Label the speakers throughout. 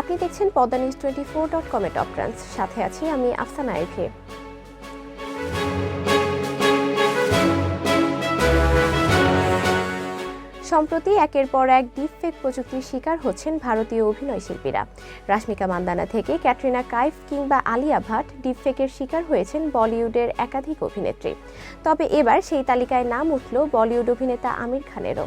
Speaker 1: আপনি দেখছেন Padma news twenty four dot কমে টপ ট্রান্স সাথে আছি আমি আফসানা আরিফে সম্প্রতি একের পর এক ডিপফেক প্রযুক্তির শিকার হচ্ছেন ভারতীয় অভিনয় শিল্পীরা। রাশ্মিকা মান্দানা থেকে ক্যাটরিনা কাইফ কিংবা আলিয়া ভাট ডিপফেকের শিকার হয়েছেন বলিউডের একাধিক অভিনেত্রী। তবে এবার সেই তালিকায় নাম উঠল বলিউড অভিনেতা আমির খানেরও।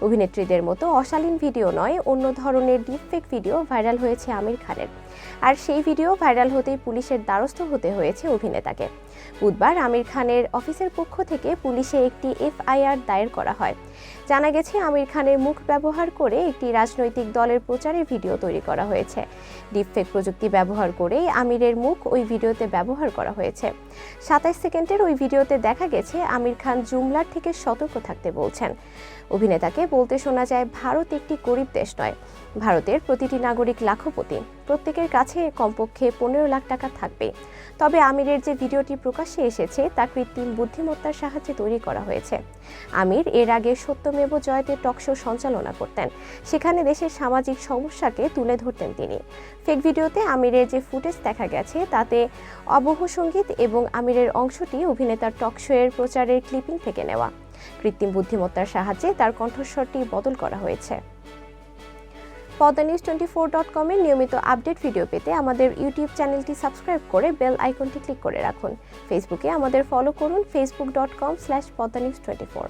Speaker 1: অভিনেত্রীদের মতো অশালীন ভিডিও নয় অন্য ধরনের ডিপফেক ভিডিও ভাইরাল হয়েছে আমির খানের। আর সেই ভিডিও ভাইরাল হতেই পুলিশের দ্বারস্থ হতে হয়েছে অভিনেতাকে। বুধবার আমির খানের অফিসের পক্ষ থেকে পুলিশে একটি এফআইআর দায়ের করা হয়। জানা গেছে, আমির খানের মুখ ব্যবহার করে একটি রাজনৈতিক দলের প্রচারের ভিডিও তৈরি করা হয়েছে। ডিপফেক প্রযুক্তি ব্যবহার করেই আমিরের মুখ ওই ভিডিওতে ব্যবহার করা হয়েছে। সাতাশ সেকেন্ডের ওই ভিডিওতে দেখা গেছে, আমির খান জুমলার থেকে সতর্ক থাকতে বলছেন। অভিনেতাকে বলতে শোনা যায়, ভারত একটি গরিব দেশ নয়, ভারতের প্রতিটি নাগরিক লাখপতি। প্রত্যেকের কাছে কমপক্ষে পনেরো লাখ টাকা থাকবে। তবে আমিরের যে ভিডিওটি প্রকাশ্যে এসেছে, তা কৃত্রিম বুদ্ধিমত্তার সাহায্যে তৈরি করা হয়েছে। আমির এর আগে সত্যমেব জয়তে টকশো সঞ্চালনা করতেন। সেখানে দেশের সামাজিক সমস্যাকে তুলে ধরতেন তিনি। ফেক ভিডিওতে আমিরের যে ফুটেজ দেখা গেছে, তাতে অবহ সংগীত এবং আমিরের অংশটি অভিনেতার টকশো এর প্রচারের ক্লিপিং থেকে নেওয়া। কৃত্রিম বুদ্ধিমত্তার সাহায্যে তার কণ্ঠস্বরটি বদল করা হয়েছে। Padma news twenty four dot কমের নিয়মিত আপডেট ভিডিও পেতে আমাদের ইউটিউব চ্যানেলটি সাবস্ক্রাইব করে বেল আইকনটি ক্লিক করে রাখুন। ফেসবুকে আমাদের ফলো করুন Facebook dot com slash Padma twenty four